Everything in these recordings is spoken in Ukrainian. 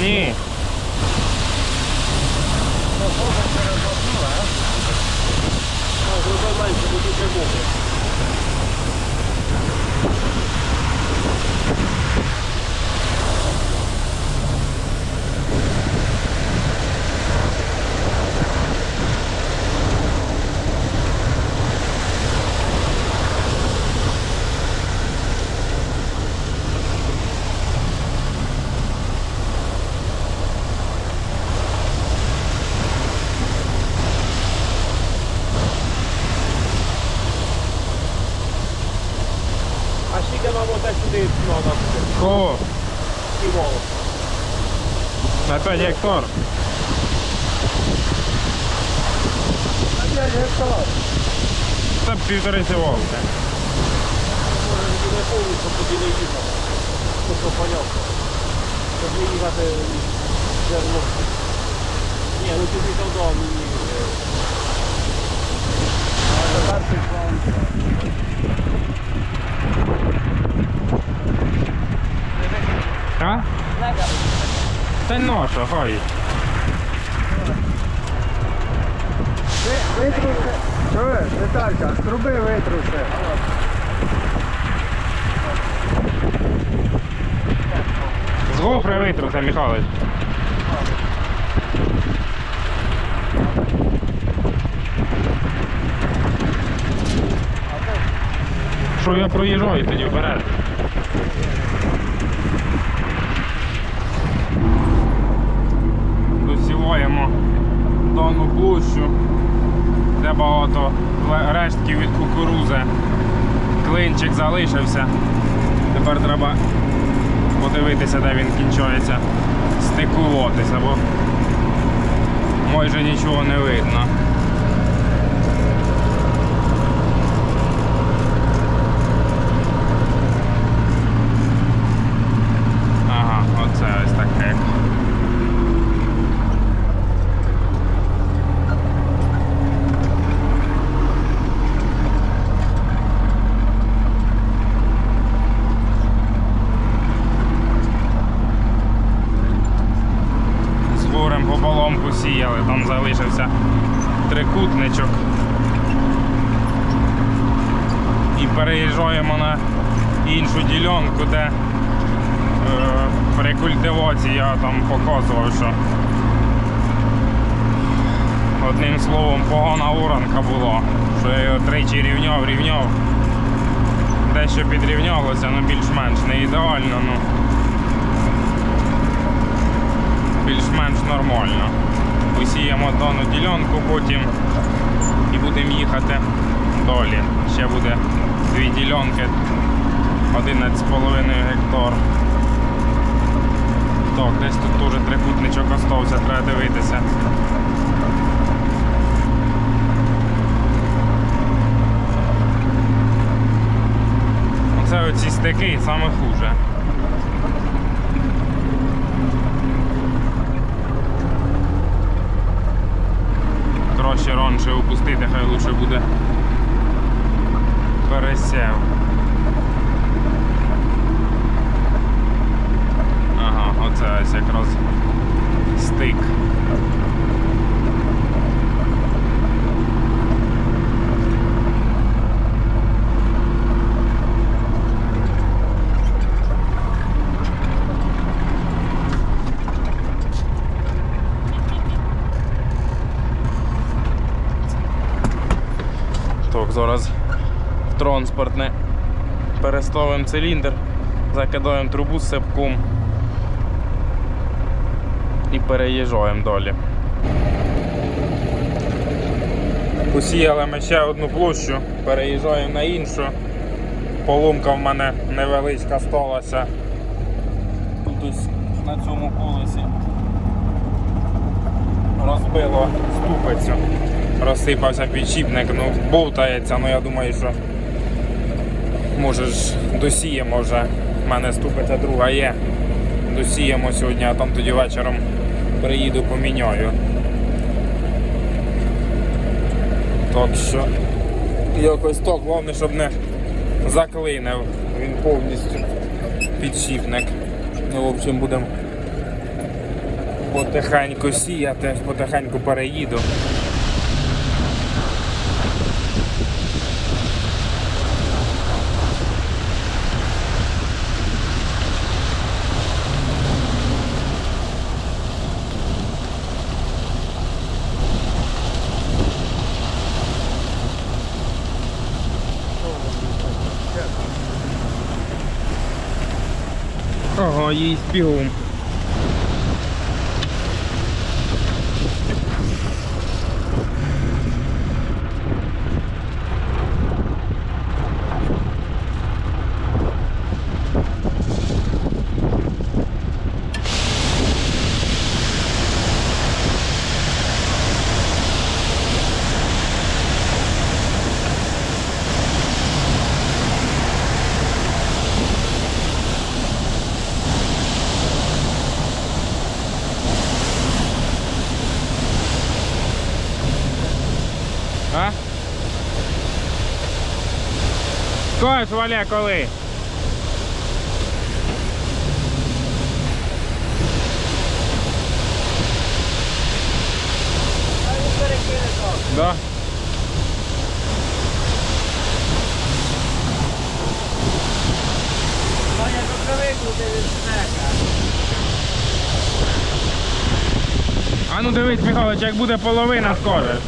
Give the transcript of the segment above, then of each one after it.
Ні. А На 5 гектар. А 5 гектар. Це півтори сівалки. Може не повністю тоді не їхати. Ну, що понятно. Щоб не їхати зерно. Ні, ну тобі туди мені. е, А тепер ти план. А? Та й наша, хай. Витруши. Чуєш, Віталька, з труби витруши. З гофри витруся, Михайлович. Що я проїжджаю тоді вперед. Досіваємо дану площу, де багато рештків від кукурузи. Клинчик залишився. Тепер треба подивитися, де він кінчається, стикуватися, бо майже нічого не видно. Ага, оце ось таке. з горем пополам посіяли, там залишився трикутничок. І переїжджаємо на іншу ділянку, де е, при культивації я там показував, що одним словом погана уранка була, що я його тричі рівняв, рівняв. Дещо підрівнялося, ну більш-менш не ідеально. Ну. більш-менш нормально. Посіємо дану ділянку потім і будемо їхати далі. Ще буде дві ділянки 11,5 гектар. Так, десь тут теж трикутничок остався, треба дивитися. Оце оці стики саме хуже. Краще раніше опустити, хай лучше буде пересів. Оце ось якраз стик. Так, зараз в транспортне переставимо циліндр, закидаємо трубу з сипком і переїжджаємо далі. Посіяли ми ще одну площу, переїжджаємо на іншу. Поломка в мене невеличка сталася. Тут ось на цьому колесі розбило ступицю розсипався підшипник, ну бовтається, ну я думаю, що може ж досіємо вже. У мене ступиця друга є. Досіємо сьогодні, а там тоді вечором приїду, поміняю. Так що якось так, головне, щоб не заклинив. Він повністю підшипник. Ну, в общем, будемо потихеньку сіяти, потихеньку переїду. Ага, їсть бігом. А? Скажеш, Валя, коли? Да. А ну дивись, Михайлович, як буде половина, скажеш.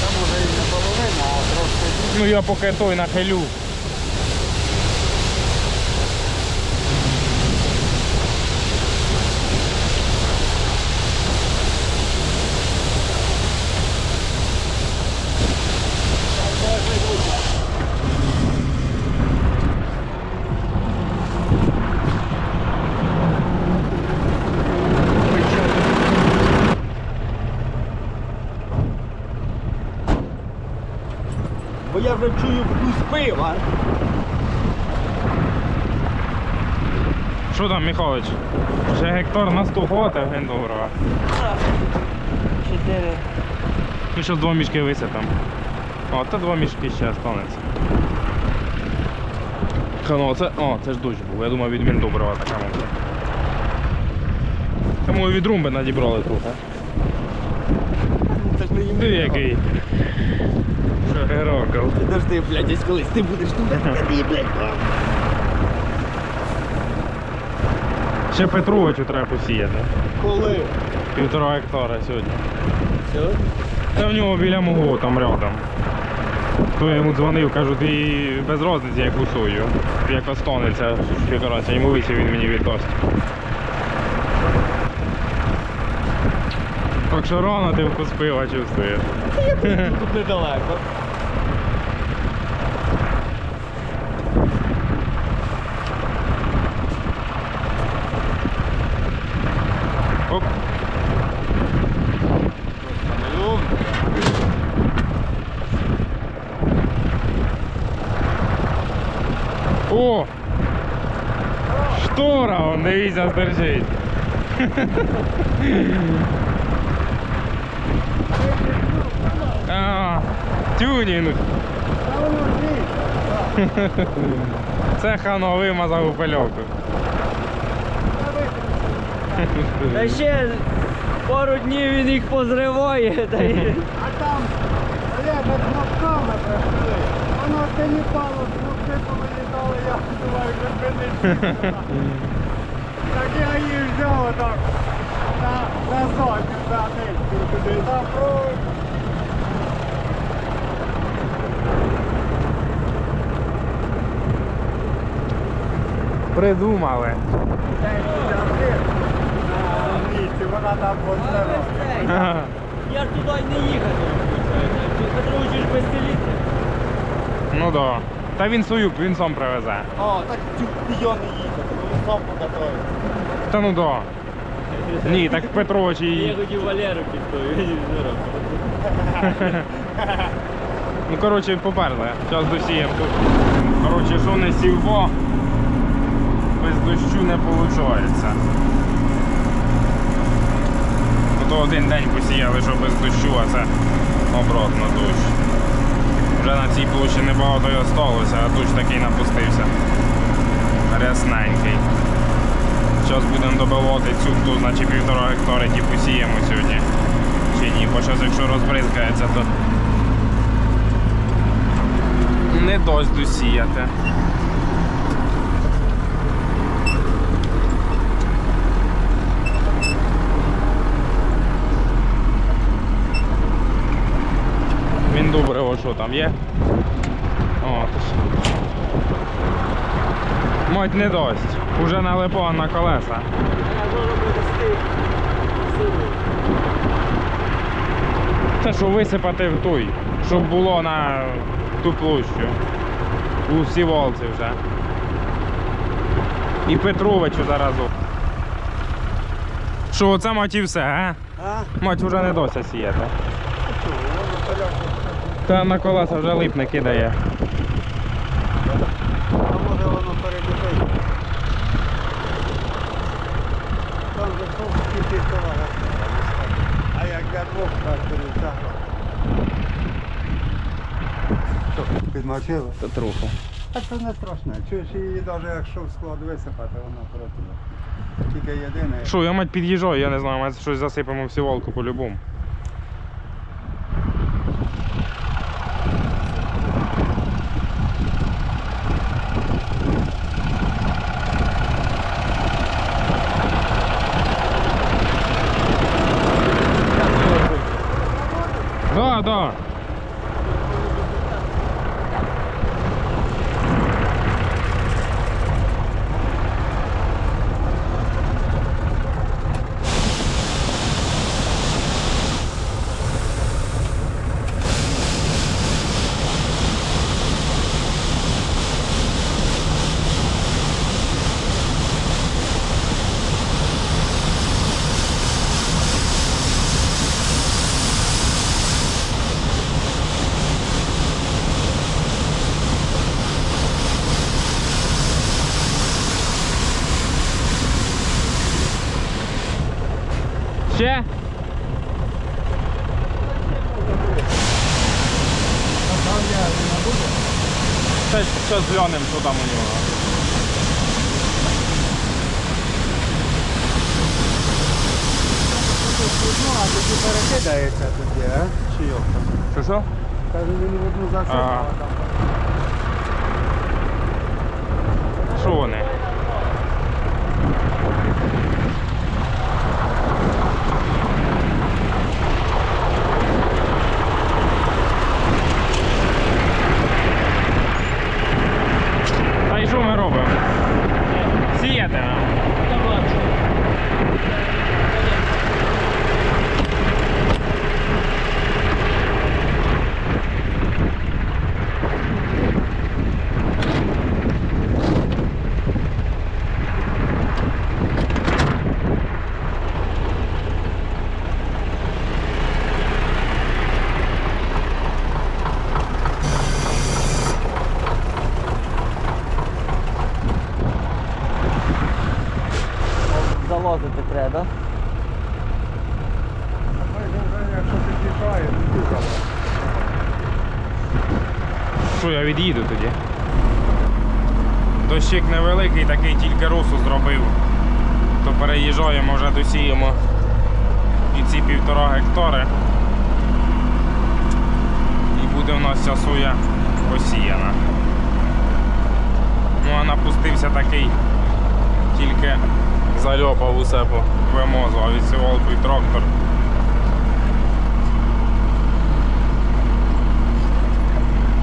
Там уже і не половина, а трошки Ну я поки той нахилю. Вже чую вкус пива. Що там, Михайлович? Ще гектар на 100 хватить гендоброва. Чотири. І що два мішки висять там. О, це два мішки ще останеться. Ну, це, о, це ж дощ був. Я думав від Міндоброва така мовка. Тому і від румби надібрали трохи. Не їм. Ти який? Герокол. Подожди, блядь, десь колись ти будеш тут. Ти, блядь. Ще Петровичу треба посіяти. Коли? Півтора гектара сьогодні. Сьогодні? Та в нього біля мого там рядом. То я йому дзвонив, кажу, ти без розниці як усую. Як останеться, коротше, йому висів він мені віддасть. Що рано ти вкус пива чувствуєш. Тут недалеко. Оп. О! Штора, он, дивіться, стерчить. А, тюнінг. Це хано вимазав у пильовку. Та ще пару днів він їх позриває. Та й... А там ребят кнопками пройшли. Воно теліпало, кнопки повилітали, я думаю, зупинити. Так я її взяв отак Придумали. Вона там поставила. Я ж туди не їхати. Петрович ж безцілітний. Ну да. Та він свою, він сам привезе. О, так я не їхати, він сам покатає. Та ну да. Ні, так Петрович Я і. хотів Валеру підтою, він не робить. Ну коротше, поперли. Зараз досіємо тут. Коротше, що не сівбо, без дощу не виходить. То один день посіяли, що без дощу, а це обратно дощ. Вже на цій площі небагато й осталося, а дощ такий напустився. Рясненький. Зараз будемо добивати цю, то значить півтора гектари ті посіємо сьогодні. Чи ні, бо зараз якщо розбризкається, то не дасть досіяти. Він добре, о, що там є? О. Мать не дасть. Уже налипала на колеса. Це що висипати в той, щоб було на ту площу. У сіволці вже. І Петровичу заразу. Що, оце мать і все, а? А? Мать вже не дося сіяти. Та на колеса вже липне кидає. А може воно перебіжить. Там же скільки півтора гектара. Тракторів тягла. Підмочило? Та трохи. А це не страшне. Чуєш її навіть якщо в склад висипати, вона працює. Тільки єдине. Що, я мать під'їжджаю, я не знаю, ми щось засипемо в сіволку по-любому. Да, да. Ще? Це що з льонем, що там у нього? Ну, а тоді перекидається тоді, а? Чи як там? Що що? Каже, він в одну засипав, Ага. а там. Що вони? Та й що ми робимо? Сіятимемо. Та бачу. Залазити треба. Вже, якщо під'їжджає, то тікало. Що я від'їду тоді? Дощик невеликий, такий тільки росу зробив. То переїжджаємо, вже досіємо і ці півтора гектари. І буде в нас ця соя посіяна. Ну а напустився такий, тільки зальопав усе по вимозу, а відсівалку трактор.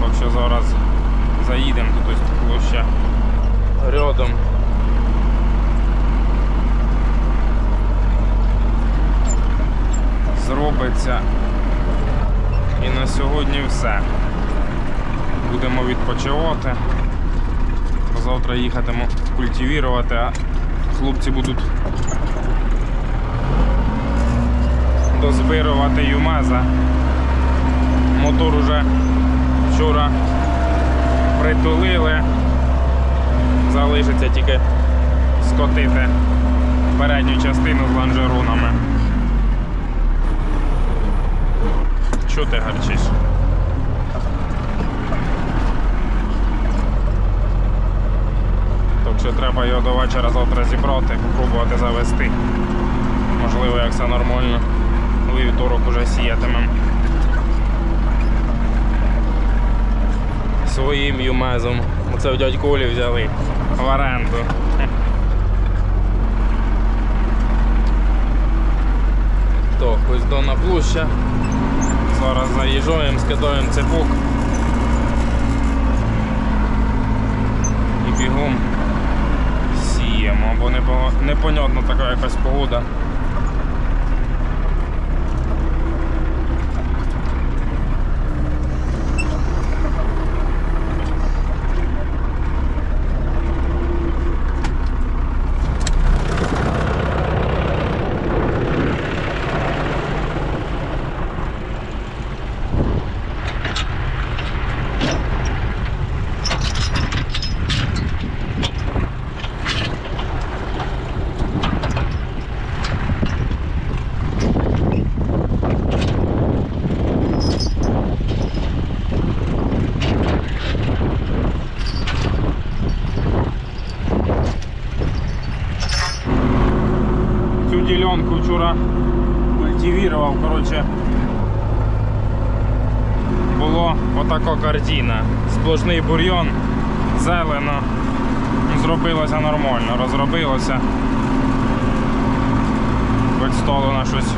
Так що зараз заїдемо тут ось площа рядом. Зробиться. І на сьогодні все. Будемо відпочивати. Завтра їхатиму культивірувати, хлопці будуть дозбирувати юмеза. Мотор уже вчора притулили. Залишиться тільки скотити передню частину з лонжеронами. Що ти гарчиш? Що треба його до вечора завтра зібрати, попробувати завести. Можливо, як все нормально, вівторок уже сіятимемо. Своїм юмезом. Оце в дядь Колі взяли в оренду. То, ось дона площа. Зараз заїжджаємо, скидаємо цепок. І бігом сіємо, бо непо- непонятно така якась погода. Цю ділянку вчора культивував, коротше. Було отака картина. Сплошний бур'йон, зелено. Зробилося нормально, розробилося. Хоч стало на щось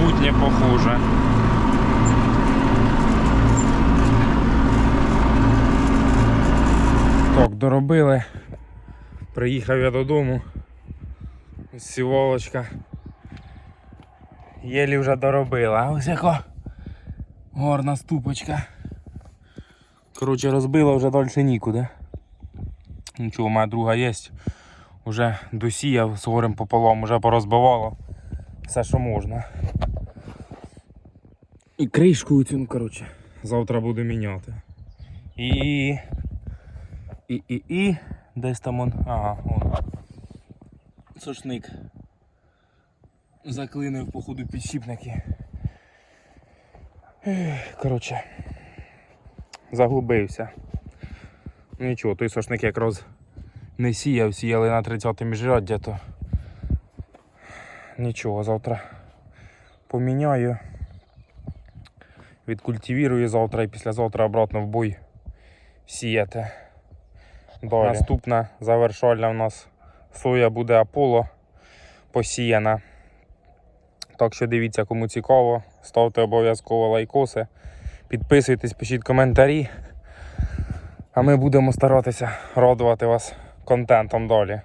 путнє похуже. Так, доробили. Приїхав я додому. Сіволочка. Єлі вже доробила. Ось яка горна ступочка. Коротше, розбила вже далі нікуди. Нічого, у мене друга є. Уже досіяв з горем пополам, уже порозбивало. Все, що можна. І кришку цю, ну коротше, завтра буду міняти. І. І, і, і. Десь там он. Ага, вон. Сошник. Заклинив, походу, підшипники. Ех, Коротше. Заглубився. Ну нічого, той сошник якраз не сіяв, сіяли на 30 міжряддя, то нічого, завтра поміняю. Відкультивірую завтра і післязавтра обратно в бой сіяти. Далі. Наступна завершальна у нас соя буде Аполло посіяна. Так що дивіться, кому цікаво, ставте обов'язково лайкоси, підписуйтесь, пишіть коментарі. А ми будемо старатися радувати вас контентом далі.